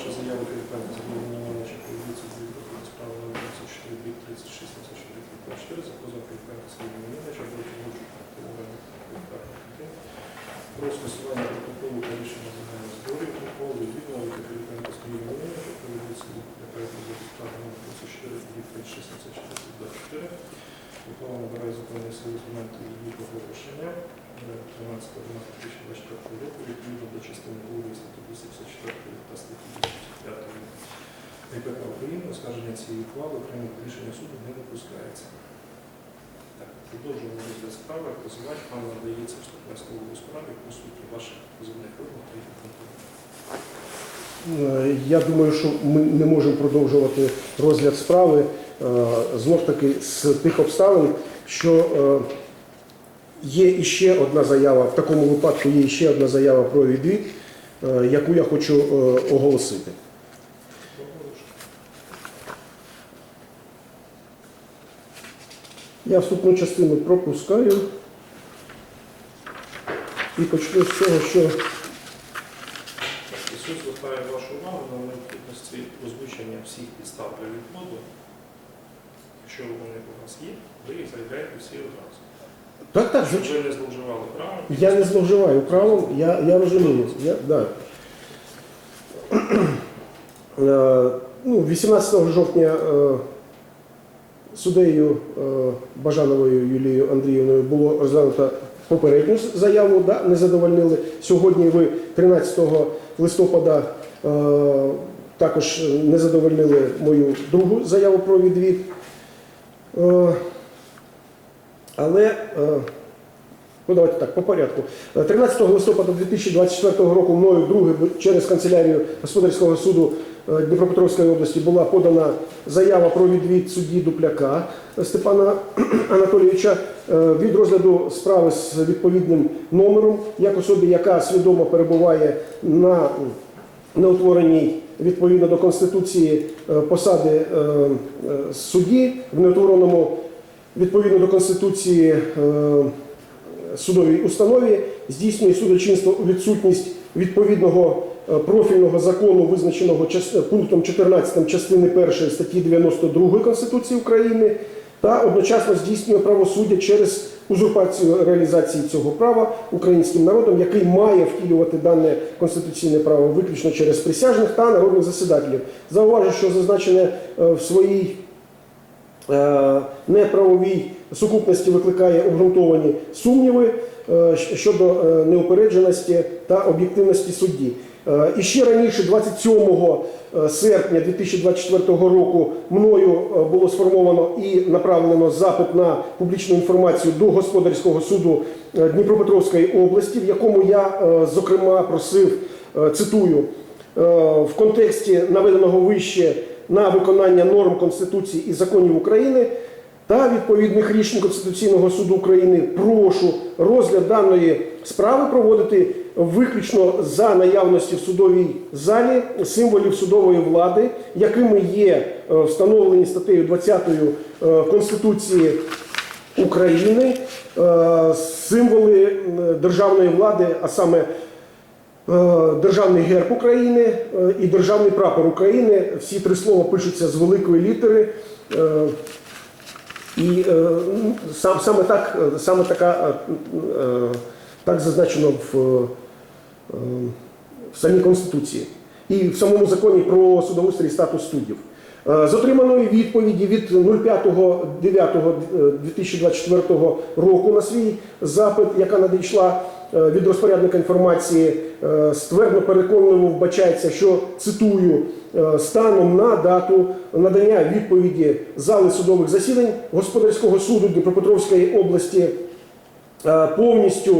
Розглянувши заяву Кирипенка за Миронича про відвідці від справи номер 24 від 36 24 за позов Кирипенка Сергія Миронича до про скасування протоколу та рішення загальних зборів протоколу відмовити Кирипенка Сергія Миронича про є позов справи номер 24 від 36 24 24 Ухвала набирає законної сили з моменту її оголошення. 13.11.2024 року відповідно до частини 2 статті 254 та статті 205 КПК України оскарження цієї ухвали окремих рішення суду не допускається. Продовжуємо розгляд справи. Позивач вам надається вступне слово до справи по суті ваших позивних вимог та їх обґрунтування. Е, Я думаю, що ми не можемо продовжувати розгляд справи е, знов таки з тих обставин, що е, є іще одна заява, в такому випадку є іще одна заява про відвід, е, яку я хочу е, оголосити. Я вступну частину пропускаю і почну з того, що І суд звертає вашу увагу на необхідності озвучення всіх підстав для відводу. Якщо вони у вас є, ви їх заявляєте всі одразу. Так, так, Щоб ви не зловживали правом. Я не зловживаю правом, я, я розумію. Я, да. Е, ну, 18 жовтня е, суддею е, Бажановою Юлією Андріївною було розглянуто попередню заяву, да, не задовольнили. Сьогодні ви 13 листопада також не задовольнили мою другу заяву про відвід. Е, але е, Ну, давайте так, по порядку. Е, 13 листопада 2024 року мною вдруге через канцелярію господарського суду е, Дніпропетровської області була подана заява про відвід судді Дупляка Степана Анатолійовича е, від розгляду справи з відповідним номером, як особі, яка свідомо перебуває на неутвореній відповідно до Конституції е, посади е, е, судді в неутвореному відповідно до Конституції. е, судовій установі здійснює судочинство у відсутність відповідного е, профільного закону, визначеного пунктом 14 частини 1 статті 92 Конституції України, та одночасно здійснює правосуддя через узурпацію реалізації цього права українським народом, який має втілювати дане конституційне право виключно через присяжних та народних засідателів. Зауважу, що зазначене е, в своїй е, неправовій сукупності викликає обґрунтовані сумніви е, щодо е, неупередженості та об'єктивності судді. Е, І ще раніше, 27 е, серпня 2024 року, мною е, було сформовано і направлено запит на публічну інформацію до господарського суду е, Дніпропетровської області, в якому я е, зокрема просив, е, цитую, е, в контексті наведеного вище на виконання норм Конституції і законів України та відповідних рішень Конституційного суду України. Прошу розгляд даної справи проводити виключно за наявності в судовій залі символів судової влади, якими є е, встановлені статтею 20 е, Конституції України, е, символи державної влади, а саме Державний герб України е, і Державний прапор України. Всі три слова пишуться з великої літери. Е, І е, сам, саме так, е, саме така, е, е, так зазначено в, е, в самій Конституції і в самому законі про судоустрій статус суддів. Е, З отриманої відповіді від 05.09.2024 року на свій запит, яка надійшла е, від розпорядника інформації, е, ствердно переконливо вбачається, що цитую е, станом на дату надання відповіді зали судових засідань господарського суду Дніпропетровської області е, повністю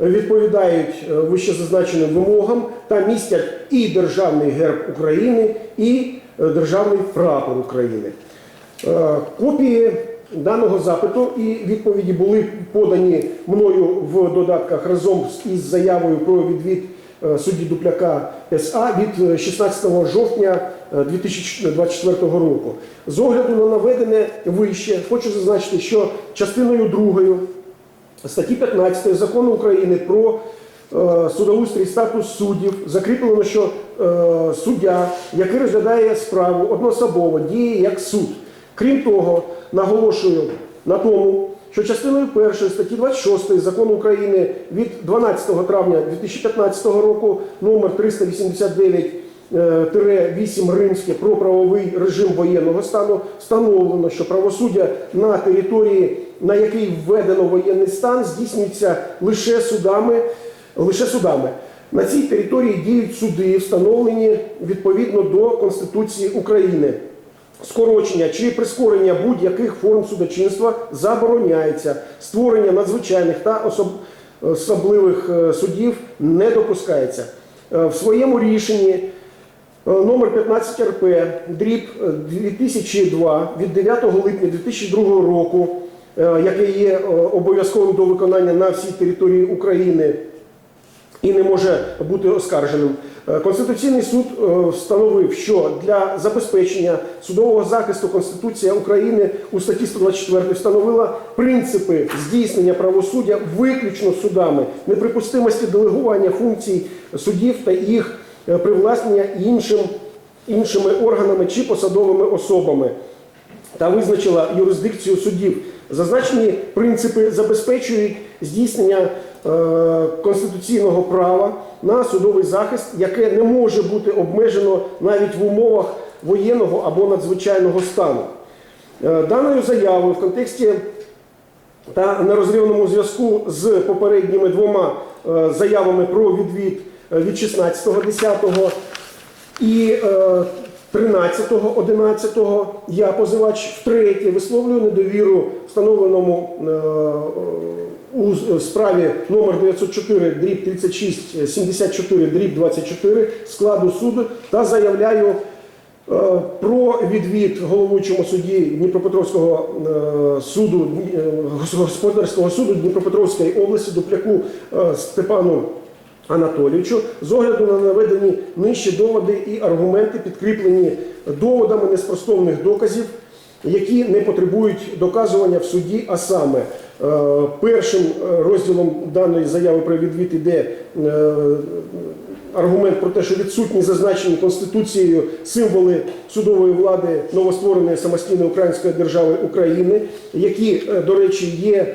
відповідають е, вищезазначеним вимогам та містять і державний герб України, і е, державний прапор України. Е, Копії даного запиту і відповіді були подані мною в додатках разом із заявою про відвід е, судді Дупляка СА від е, 16 жовтня е, 2024 року. З огляду на наведене вище, хочу зазначити, що частиною другою статті 15 закону України про е, судоустрій, статус суддів, закріплено, що е, суддя, який розглядає справу одноособово, діє як суд. Крім того, наголошую на тому, що частиною 1 статті 26 закону України від 12 травня 2015 року номер 389 е, 8 римське про правовий режим воєнного стану встановлено, що правосуддя на території, на якій введено воєнний стан, здійснюється лише судами, лише судами. На цій території діють суди, встановлені відповідно до Конституції України. Скорочення чи прискорення будь-яких форм судочинства забороняється. Створення надзвичайних та особ- особливих е, судів не допускається. Е, В своєму рішенні е, номер 15 РП дріб е, 2002 від 9 липня 2002 року, яке є обов'язковим до виконання на всій території України і не може бути оскарженим. Е, Конституційний суд е, встановив, що для забезпечення судового захисту Конституція України у статті 124 встановила принципи здійснення правосуддя виключно судами, неприпустимості делегування функцій судів та їх е, привласнення іншим, іншими органами чи посадовими особами та визначила юрисдикцію судів. Зазначені принципи забезпечують здійснення е, конституційного права на судовий захист, яке не може бути обмежено навіть в умовах воєнного або надзвичайного стану. Е, даною заявою в контексті та на розрівному зв'язку з попередніми двома е, заявами про відвід від 16.10 і 13.11 я позивач втретє висловлюю недовіру встановленому е, у справі номер 904 дріб 36 74 дріб 24 складу суду та заявляю е, про відвід головуючому судді Дніпропетровського е, суду е, господарського суду Дніпропетровської області Дупляку е, Степану Анатолійовичу. З огляду на наведені нижчі доводи і аргументи, підкріплені доводами неспростовних доказів, які не потребують доказування в суді, а саме е, першим е, розділом даної заяви про відвід іде е, аргумент про те, що відсутні зазначені Конституцією символи судової влади новоствореної самостійної української держави України, які, до речі, є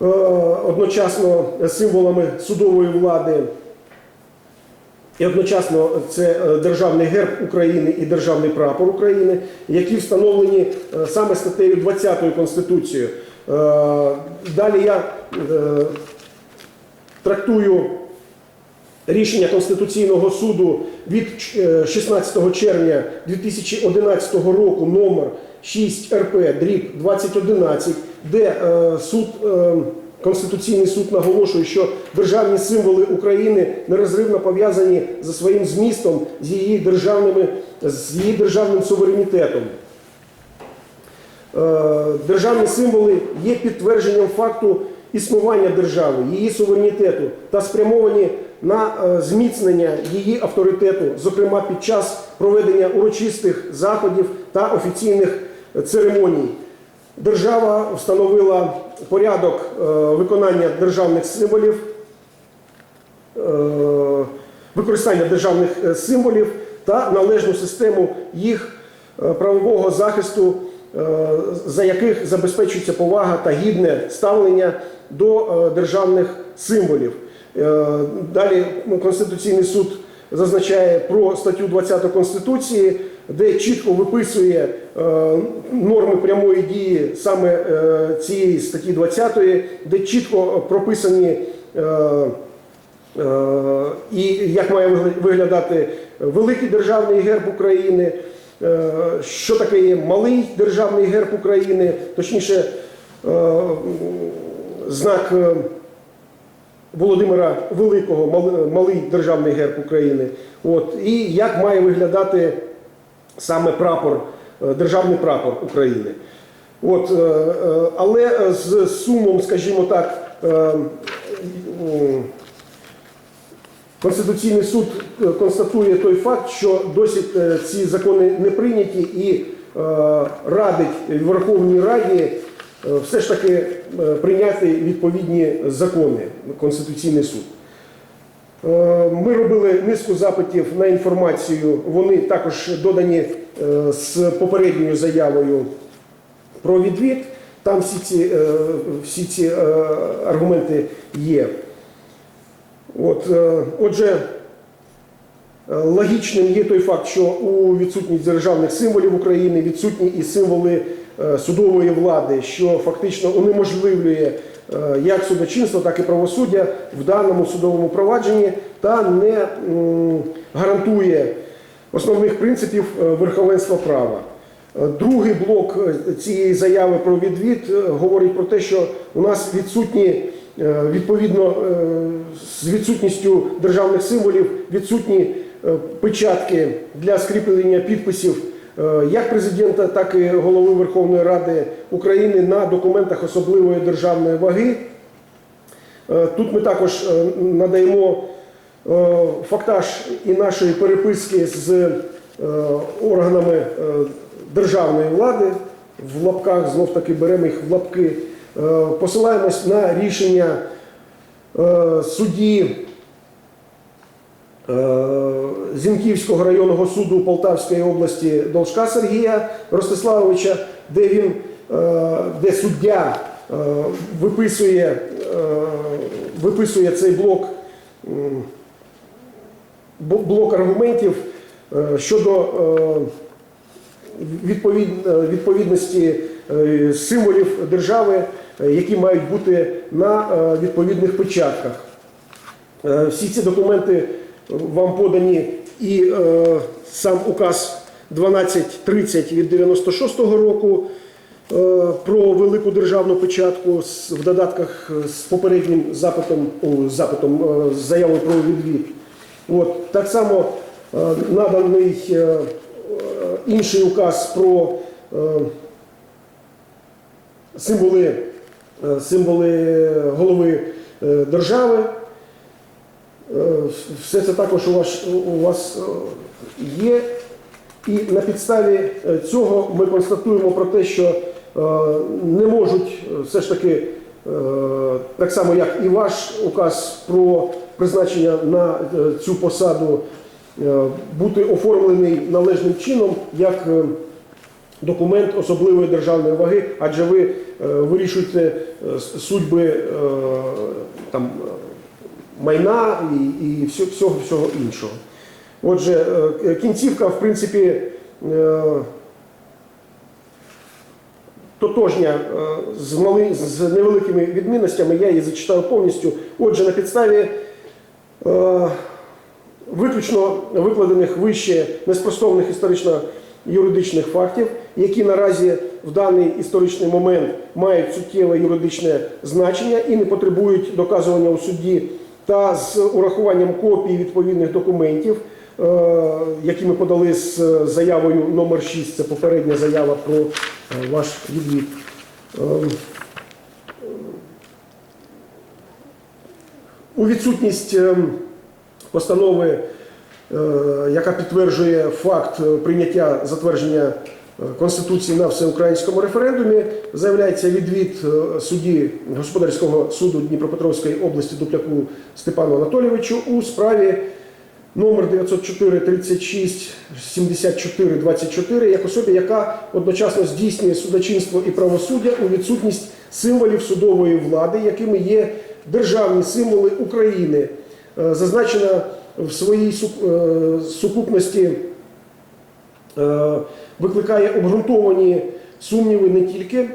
одночасно символами судової влади. І одночасно це е, державний герб України і державний прапор України, які встановлені е, саме статтею 20 Конституції. Е, Далі я е, трактую рішення Конституційного суду від е, 16 червня 2011 року номер 6 РП дріб 2011, де е, суд, е, Конституційний суд наголошує, що державні символи України нерозривно пов'язані за своїм змістом з її державними з її державним суверенітетом. Е, Державні символи є підтвердженням факту існування держави, її суверенітету та спрямовані на зміцнення її авторитету, зокрема під час проведення урочистих заходів та офіційних церемоній. Держава встановила порядок е, виконання державних символів, е, використання державних е, символів та належну систему їх правового захисту, за яких забезпечується повага та гідне ставлення до державних символів. Далі Конституційний суд зазначає про статтю 20 Конституції, де чітко виписує е, норми прямої дії саме е, цієї статті 20, де чітко прописані. е, І як має виглядати великий державний герб України, що таке є малий державний герб України, точніше, знак Володимира Великого, малий державний герб України. От, і як має виглядати саме прапор, е, державний прапор України. От, е, е, але з сумом, скажімо так, Конституційний суд констатує той факт, що досі ці закони не прийняті і радить Верховній Раді все ж таки прийняти відповідні закони Конституційний суд. Е, Ми робили низку запитів на інформацію. Вони також додані е, з попередньою заявою про відвід. Там всі ці, е, всі ці аргументи є. От, отже, логічним є той факт, що у відсутність державних символів України відсутні і символи судової влади, що фактично унеможливлює як судочинство, так і правосуддя в даному судовому провадженні та не гарантує основних принципів е, верховенства права. Е, Другий блок е, цієї заяви про відвід е, говорить про те, що у нас відсутні е, відповідно е, з відсутністю державних символів, відсутні е, печатки для скріплення підписів е, як президента, так і голови Верховної Ради України на документах особливої державної ваги. Е, Тут ми також е, надаємо е, фактаж і нашої переписки з е, органами е, державної влади. В лапках знов таки беремо їх в лапки. Е, Посилаємось на рішення е, судді е, Зінківського районного суду Полтавської області Должка Сергія Ростиславовича, де він, е, де суддя е, виписує, е, виписує цей блок, блок аргументів щодо відповід, відповідності символів держави, які мають бути на відповідних печатках. Всі ці документи вам подані і е, сам указ 1230 від 96-го року е, про велику державну печатку з- в додатках е, з попереднім запитом, о, запитом е, з заявою про відвід. От, так само е, наданий е, е, інший указ про е, символи, е, символи голови е, держави. Е, Все це також у вас, у вас е, є. І на підставі е, цього ми констатуємо про те, що не можуть все ж таки, так само як і ваш указ про призначення на цю посаду, бути оформлений належним чином як документ особливої державної ваги, адже ви вирішуєте судьби там, майна і, і всього, всього, іншого. Отже, е, кінцівка, в принципі, е, тотожня е, з, мали, з невеликими відмінностями, я її зачитаю повністю. Отже, на підставі е, виключно викладених вище неспростовних історично-юридичних фактів, які наразі в даний історичний момент мають суттєве юридичне значення і не потребують доказування у суді, та з урахуванням копій відповідних документів, е, які ми подали з заявою номер 6, це попередня заява про е, ваш відвід. Ем, У відсутність ем, постанови, е, яка підтверджує факт е, прийняття затвердження е, Конституції на всеукраїнському референдумі, заявляється відвід е, судді господарського суду Дніпропетровської області Дупляку Степану Анатолійовичу у справі номер 904 36 74 24 як особі, яка одночасно здійснює судочинство і правосуддя у відсутність символів судової влади, якими є державні символи України, Е, зазначена в своїй е, сукупності викликає обґрунтовані сумніви не тільки е,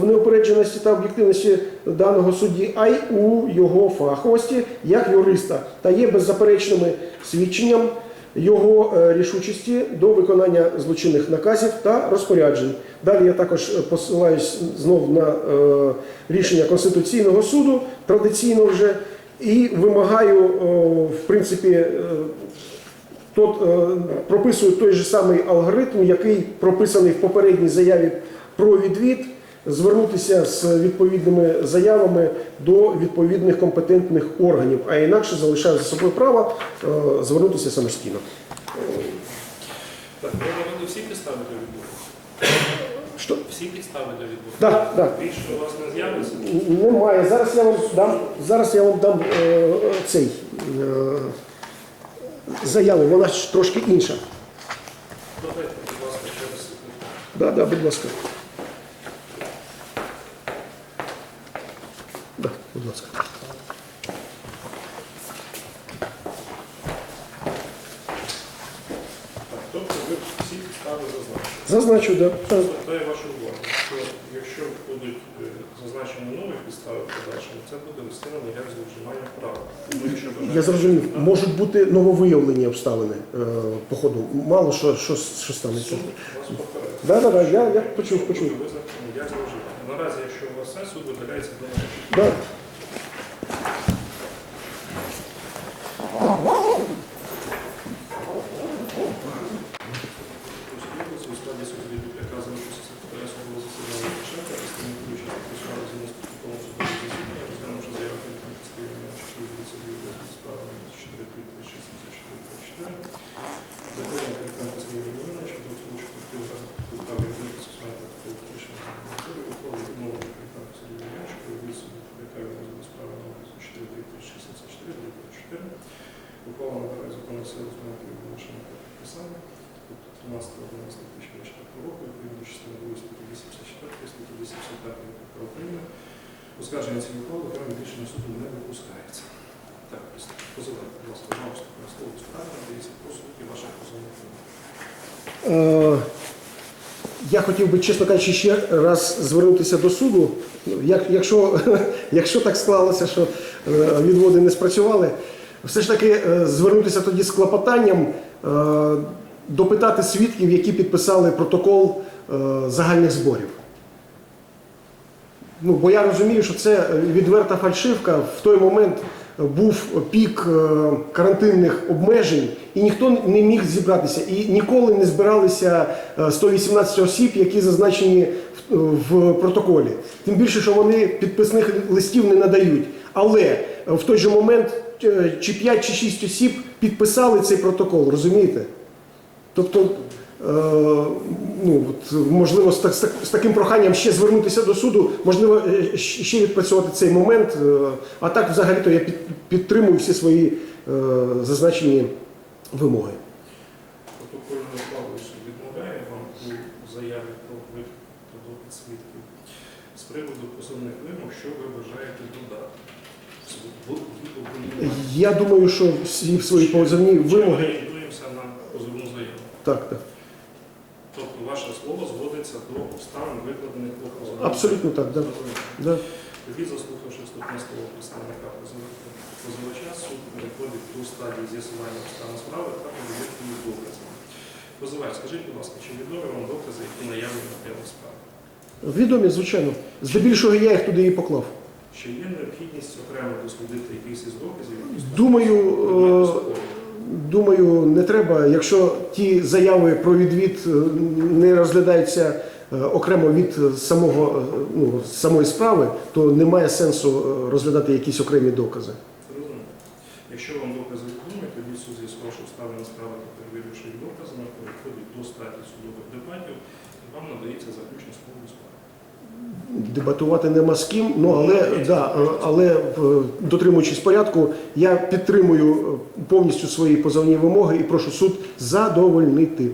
в неупередженості та об'єктивності даного судді, а й у його фаховості як юриста та є беззаперечними свідченням його е, рішучості до виконання злочинних наказів та розпоряджень. Далі я також е, посилаюсь знов на е, рішення Конституційного суду, традиційно вже, і вимагаю, е, в принципі, е, Тут е, прописую той же самий алгоритм, який прописаний в попередній заяві про відвід, звернутися з відповідними заявами до відповідних компетентних органів, а інакше залишаю за собою право е, звернутися самостійно. Так, ви всі підстави для відбору? Що? Всі підстави для відбору? Так, так. Більше у вас не з'явиться? Немає. Зараз я вам дам, зараз я вам дам е, цей е, заяву, вона ж трошки інша. Додайте, будь ласка. Да, да, будь ласка. Да, будь ласка. Тобто ви всі підстави зазначили. Зазначу, да. Так. Звертаю вашу увагу, що якщо будуть е, зазначені нові підстави в подальшому, це не є зловживання права. Тому якщо бажаєте- Я зрозумів, можуть бути нововиявлені обставини е, по ходу. Мало що, що, що станеться. Суд вас. Да, да, да, я, я почув, почув. Буде як зловживання. Наразі, якщо у вас все, суд видаляється до. Да. Успіху у складі судді яка залишилася секретаря судового засідання Лукашенка, представник включення посади за протоколом судового засідання, розглянувши заяву від Конституційного що відбудеться дві розгляд справи 4 64 Законом Кирикенка Сергія Володимировича щодо случаю колективу права відбудеться процесуального протоколу включення законодавства, ухвали відмови Кирикенка Сергія Володимировича про відбудеться яка розгляд справи номер 4 2064 24 Ухвала набирає законної сили з моменту оголошення та підписання. Тобто 13.11.2024 року, відповідно до частини 2 статті 84, статті 85 КПК України, оскарження цієї ухвали окремим рішенням суду не допускається. Так, позивайте, будь ласка, знову слово справи надається по суті ваших позовних. Е, Я хотів би, чесно кажучи, ще раз звернутися до суду. Як, якщо, якщо так склалося, що е, відводи не спрацювали, все ж таки е, звернутися тоді з клопотанням, допитати свідків, які підписали протокол загальних зборів. Ну, бо я розумію, що це відверта фальшивка. В той момент був пік е, карантинних обмежень, і ніхто не міг зібратися. І ніколи не збиралися е, 118 осіб, які зазначені в, протоколі. Тим більше, що вони підписних листів не надають. Але в той же момент е, чи 5 чи 6 осіб підписали цей протокол, розумієте? Тобто, е, ну, от, можливо, з, так- з, таким проханням ще звернутися до суду, можливо, е, ще відпрацювати цей момент. е, А так, взагалі-то я під, підтримую всі свої е, зазначені вимоги. Ухвалою суд відмовляє вам у заяві про та свідків. З приводу позовних вимог, що ви бажаєте додати? Я думаю, що всі свої позовні Чи ми вимоги. орієнтуємося на позовну заяву? Так, так. Ваше слово зводиться до обставин, викладених у позовній Абсолютно так, да. Зрозуміло. Да. Тоді, заслухавши вступне слово представника позивача, суд переходить до стадії з'ясування обставин справи та її докази. Позивач, скажіть, будь ласка, чи відомі вам докази, які наявні в матеріалах справи? Відомі, звичайно. Здебільшого я їх туди і поклав. Чи є необхідність окремо дослідити якийсь із доказів? які Думаю, стосуються предмету спору? Думаю, не треба. Якщо ті заяви про відвід е, не розглядаються е, окремо від самого е, ну, самої справи, то немає сенсу розглядати якісь окремі докази. Якщо вам докази відомі, тоді суд з'ясувавши обставини справи та перевіривши їх доказами, переходить до стадії судових дебатів і вам надається заключне слово справи. Дебатувати нема з ким, ну але да, е, але е, дотримуючись порядку, я підтримую е, повністю свої позовні вимоги і прошу суд задовольнити.